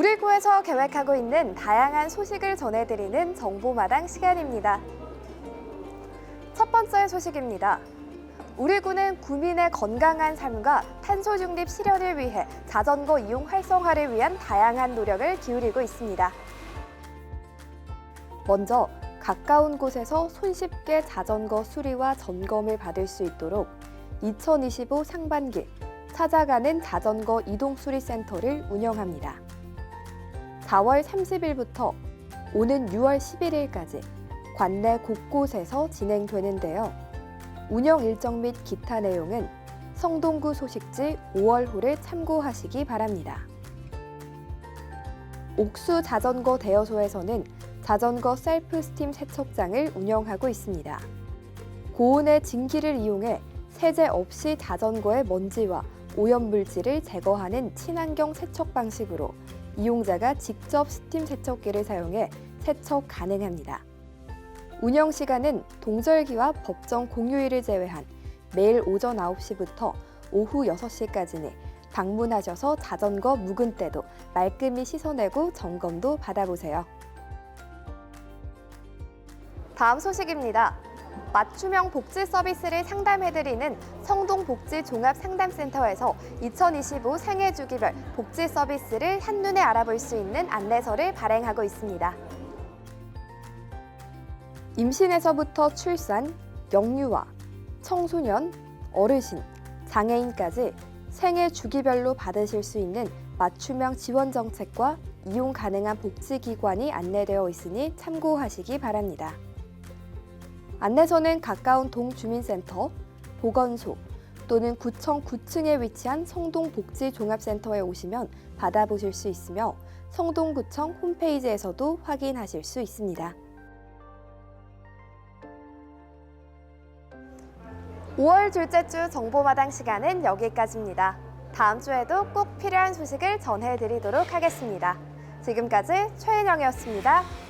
우리 구에서 계획하고 있는 다양한 소식을 전해드리는 정보마당 시간입니다. 첫 번째 소식입니다. 우리 구는 구민의 건강한 삶과 탄소 중립 실현을 위해 자전거 이용 활성화를 위한 다양한 노력을 기울이고 있습니다. 먼저 가까운 곳에서 손쉽게 자전거 수리와 점검을 받을 수 있도록 2025 상반기 찾아가는 자전거 이동 수리 센터를 운영합니다. 4월 30일부터 오는 6월 11일까지 관내 곳곳에서 진행되는데요. 운영 일정 및 기타 내용은 성동구 소식지 5월호를 참고하시기 바랍니다. 옥수 자전거 대여소에서는 자전거 셀프 스팀 세척장을 운영하고 있습니다. 고온의 증기를 이용해 세제 없이 자전거의 먼지와 오염 물질을 제거하는 친환경 세척 방식으로 이용자가 직접 스팀 세척기를 사용해 세척 가능합니다. 운영 시간은 동절기와 법정 공휴일을 제외한 매일 오전 9시부터 오후 6시까지니 방문하셔서 자전거 묵은 때도 말끔히 씻어내고 점검도 받아보세요. 다음 소식입니다. 맞춤형 복지 서비스를 상담해드리는 성동복지종합상담센터에서 2025 생애주기별 복지 서비스를 한눈에 알아볼 수 있는 안내서를 발행하고 있습니다. 임신에서부터 출산, 영유아, 청소년, 어르신, 장애인까지 생애 주기별로 받으실 수 있는 맞춤형 지원 정책과 이용 가능한 복지기관이 안내되어 있으니 참고하시기 바랍니다. 안내서는 가까운 동주민센터, 보건소 또는 구청 9층에 위치한 성동복지종합센터에 오시면 받아보실 수 있으며 성동구청 홈페이지에서도 확인하실 수 있습니다. 5월 둘째 주 정보마당 시간은 여기까지입니다. 다음 주에도 꼭 필요한 소식을 전해드리도록 하겠습니다. 지금까지 최인영이었습니다.